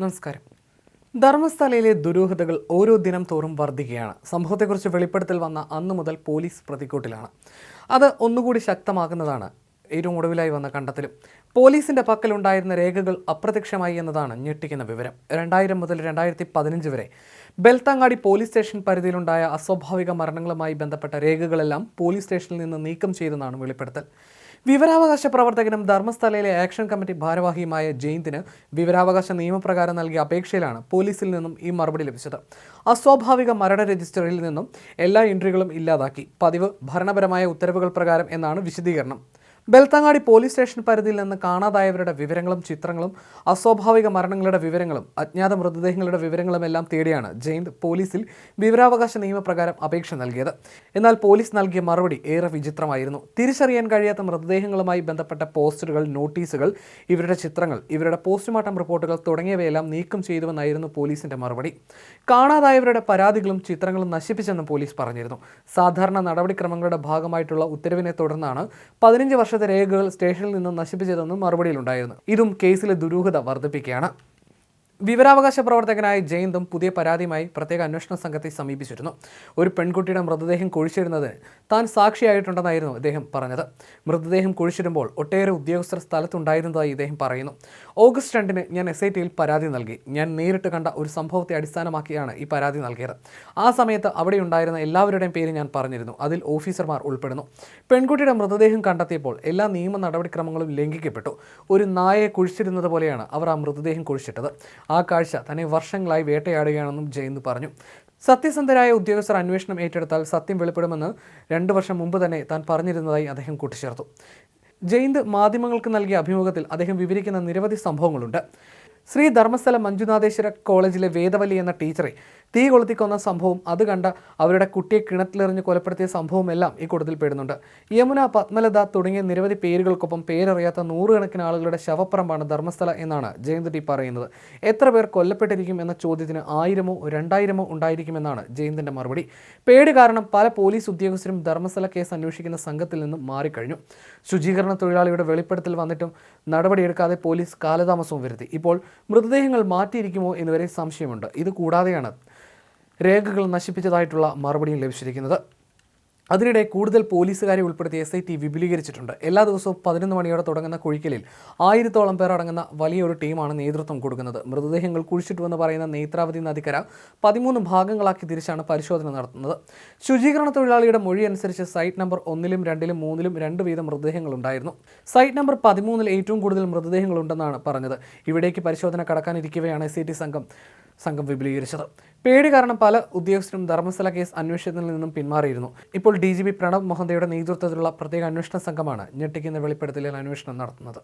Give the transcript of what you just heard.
നമസ്കാരം. ധർമ്മസ്ഥലയിലെ ദുരൂഹതകൾ ഓരോ ദിനം തോറും വർദ്ധിക്കുകയാണ് സംഭവത്തെക്കുറിച്ച് വെളിപ്പെടുത്തൽ വന്ന അന്നു മുതൽ പോലീസ് പ്രതിക്കൂട്ടിലാണ്. അത് ഒന്നുകൂടി ശക്തമാകുന്നതാണ്. ഏറ്റവും ഒടുവിലായി വന്ന കണ്ടെത്തലും. പോലീസിന്റെ പക്കലുണ്ടായിരുന്ന രേഖകൾ അപ്രത്യക്ഷമായി എന്നതാണ് ഞെട്ടിക്കുന്ന വിവരം. രണ്ടായിരം മുതൽ രണ്ടായിരത്തി പതിനഞ്ച് വരെ ബെൽത്തങ്ങാടി പോലീസ് സ്റ്റേഷൻ പരിധിയിലുണ്ടായ അസ്വാഭാവിക മരണങ്ങളുമായി ബന്ധപ്പെട്ട രേഖകളെല്ലാം പോലീസ് സ്റ്റേഷനിൽ നിന്ന് നീക്കം ചെയ്തെന്നാണ് വെളിപ്പെടുത്തൽ. വിവരാവകാശ പ്രവർത്തകനും ധർമ്മസ്ഥലയിലെ ആക്ഷൻ കമ്മിറ്റി ഭാരവാഹിയുമായ ജയന്തിന് വിവരാവകാശ നിയമപ്രകാരം നൽകിയ അപേക്ഷയിലാണ് പോലീസിൽ നിന്നും ഈ മറുപടി ലഭിച്ചത്. അസ്വാഭാവിക മരണ രജിസ്റ്ററിൽ നിന്നും എല്ലാ എൻട്രികളും ഇല്ലാതാക്കി. പതിവ് ഭരണപരമായ ഉത്തരവുകൾ പ്രകാരം എന്നാണ് വിശദീകരണം. ബെൽത്തങ്ങാടി പോലീസ് സ്റ്റേഷൻ പരിധിയിൽ നിന്ന് കാണാതായവരുടെ വിവരങ്ങളും ചിത്രങ്ങളും അസ്വാഭാവിക മരണങ്ങളുടെ വിവരങ്ങളും അജ്ഞാത മൃതദേഹങ്ങളുടെ വിവരങ്ങളും എല്ലാം തേടിയാണ് ജയന്ത് പോലീസിൽ വിവരാവകാശ നിയമപ്രകാരം അപേക്ഷ നൽകിയത്. എന്നാൽ പോലീസ് നൽകിയ മറുപടി ഏറെ വിചിത്രമായിരുന്നു. തിരിച്ചറിയാൻ കഴിയാത്ത മൃതദേഹങ്ങളുമായി ബന്ധപ്പെട്ട പോസ്റ്ററുകൾ നോട്ടീസുകൾ ഇവരുടെ ചിത്രങ്ങൾ ഇവരുടെ പോസ്റ്റ്മോർട്ടം റിപ്പോർട്ടുകൾ തുടങ്ങിയവയെല്ലാം നീക്കം ചെയ്തുവെന്നായിരുന്നു പോലീസിന്റെ മറുപടി. കാണാതായവരുടെ പരാതികളും ചിത്രങ്ങളും നശിപ്പിച്ചെന്നും പോലീസ് പറഞ്ഞിരുന്നു. സാധാരണ നടപടിക്രമങ്ങളുടെ ഭാഗമായിട്ടുള്ള ഉത്തരവിനെ തുടർന്നാണ് പതിനഞ്ച് വർഷത്തെ രേഖകൾ സ്റ്റേഷനിൽ നിന്നും നശിപ്പിച്ചതെന്നും മറുപടിയിലുണ്ടായിരുന്നു. ഇതും കേസിലെ ദുരൂഹത വർദ്ധിപ്പിക്കുകയാണ്. വിവരാവകാശ പ്രവർത്തകനായ ജയന്തും പുതിയ പരാതിയുമായി പ്രത്യേക അന്വേഷണ സംഘത്തെ സമീപിച്ചിരുന്നു. ഒരു പെൺകുട്ടിയുടെ മൃതദേഹം കുഴിച്ചിരുന്നതിന് താൻ സാക്ഷിയായിട്ടുണ്ടെന്നായിരുന്നു അദ്ദേഹം പറഞ്ഞത്. മൃതദേഹം കുഴിച്ചിടുമ്പോൾ ഒട്ടേറെ ഉദ്യോഗസ്ഥർ സ്ഥലത്തുണ്ടായിരുന്നതായി ഇദ്ദേഹം പറയുന്നു. ഓഗസ്റ്റ് രണ്ടിന് ഞാൻ എസ് ഐ ടിയിൽ പരാതി നൽകി. ഞാൻ നേരിട്ട് കണ്ട ഒരു സംഭവത്തെ അടിസ്ഥാനമാക്കിയാണ് ഈ പരാതി നൽകിയത്. ആ സമയത്ത് അവിടെ ഉണ്ടായിരുന്ന എല്ലാവരുടെയും പേര് ഞാൻ പറഞ്ഞിരുന്നു. അതിൽ ഓഫീസർമാർ ഉൾപ്പെടുന്നു. പെൺകുട്ടിയുടെ മൃതദേഹം കണ്ടെത്തിയപ്പോൾ എല്ലാ നിയമ നടപടിക്രമങ്ങളും ലംഘിക്കപ്പെട്ടു. ഒരു നായയെ കുഴിച്ചിരുന്നത് പോലെയാണ് അവർ ആ മൃതദേഹം കുഴിച്ചിട്ടത്. ആ കാഴ്ച തന്നെ വർഷങ്ങളായി വേട്ടയാടുകയാണെന്നും ജയന്ത് പറഞ്ഞു. സത്യസന്ധരായ ഉദ്യോഗസ്ഥർ അന്വേഷണം ഏറ്റെടുത്താൽ സത്യം വെളിപ്പെടുമെന്ന് രണ്ട് വർഷം മുമ്പ് തന്നെ താൻ പറഞ്ഞിരുന്നതായി അദ്ദേഹം കൂട്ടിച്ചേർത്തു. ജയന്ത് മാധ്യമങ്ങൾക്ക് നൽകിയ അഭിമുഖത്തിൽ അദ്ദേഹം വിവരിക്കുന്ന നിരവധി സംഭവങ്ങളുണ്ട്. ശ്രീ ധർമ്മസ്ഥല മഞ്ജുനാഥേശ്വര കോളേജിലെ വേദവലി എന്ന ടീച്ചറെ തീ കൊളുത്തിക്കൊന്ന സംഭവം അത് കണ്ട അവരുടെ കുട്ടിയെ കിണറ്റിലെറിഞ്ഞ് കൊലപ്പെടുത്തിയ സംഭവം എല്ലാം ഈ കൂട്ടത്തിൽ പെടുന്നുണ്ട്. യമുന പത്മലത തുടങ്ങിയ നിരവധി പേരുകൾക്കൊപ്പം പേരറിയാത്ത നൂറുകണക്കിന് ആളുകളുടെ ശവപ്പറമ്പാണ് ധർമ്മസ്ഥല എന്നാണ് ജയന്ത് ടി പറയുന്നത്. എത്ര പേർ കൊല്ലപ്പെട്ടിരിക്കും എന്ന ചോദ്യത്തിന് ആയിരമോ രണ്ടായിരമോ ഉണ്ടായിരിക്കുമെന്നാണ് ജയന്തിന്റെ മറുപടി. പേടി കാരണം പല പോലീസ് ഉദ്യോഗസ്ഥരും ധർമ്മസ്ഥല കേസ് അന്വേഷിക്കുന്ന സംഘത്തിൽ നിന്നും മാറിക്കഴിഞ്ഞു. ശുചീകരണ തൊഴിലാളിയുടെ വെളിപ്പെടുത്തൽ വന്നിട്ടും നടപടിയെടുക്കാതെ പോലീസ് കാലതാമസവും വരുത്തി. ഇപ്പോൾ മൃതദേഹങ്ങൾ മാറ്റിയിരിക്കുമോ എന്നുവരെ സംശയമുണ്ട്. ഇത് കൂടാതെയാണ് രേഖകൾ നശിപ്പിച്ചതായിട്ടുള്ള മറുപടിയും ലഭിച്ചിരിക്കുന്നത്. അതിനിടെ കൂടുതൽ പോലീസുകാരെ ഉൾപ്പെടുത്തി എസ് ഐ ടി വിപുലീകരിച്ചിട്ടുണ്ട്. എല്ലാ ദിവസവും പതിനൊന്ന് മണിയോടെ തുടങ്ങുന്ന കുഴിക്കലിൽ ആയിരത്തോളം പേർ അടങ്ങുന്ന വലിയൊരു ടീമാണ് നേതൃത്വം കൊടുക്കുന്നത്. മൃതദേഹങ്ങൾ കുഴിച്ചിട്ടുവെന്ന് പറയുന്ന നേത്രാവതി നദിക്കര പതിമൂന്ന് ഭാഗങ്ങളാക്കി തിരിച്ചാണ് പരിശോധന നടത്തുന്നത്. ശുചീകരണ തൊഴിലാളിയുടെ മൊഴി അനുസരിച്ച് സൈറ്റ് നമ്പർ ഒന്നിലും രണ്ടിലും മൂന്നിലും രണ്ട് വീതം മൃതദേഹങ്ങൾ ഉണ്ടായിരുന്നു. സൈറ്റ് നമ്പർ പതിമൂന്നിൽ ഏറ്റവും കൂടുതൽ മൃതദേഹങ്ങൾ ഉണ്ടെന്നാണ് പറഞ്ഞത്. ഇവിടേക്ക് പരിശോധന കടക്കാനിരിക്കവെയാണ് എസ് സംഘം. സംഘം വിപുലീകരിച്ചത്. പേടി കാരണം പല ഉദ്യോഗസ്ഥരും ധർമ്മസ്ഥല കേസ് അന്വേഷണത്തിൽ നിന്നും പിന്മാറിയിരുന്നു. ഇപ്പോൾ ഡി ജി പി പ്രണബ് മൊഹന്തയുടെ നേതൃത്വത്തിലുള്ള പ്രത്യേക അന്വേഷണ സംഘമാണ് ഞെട്ടിക്കുന്ന വെളിപ്പെടുത്തലിൽ അന്വേഷണം നടത്തുന്നത്.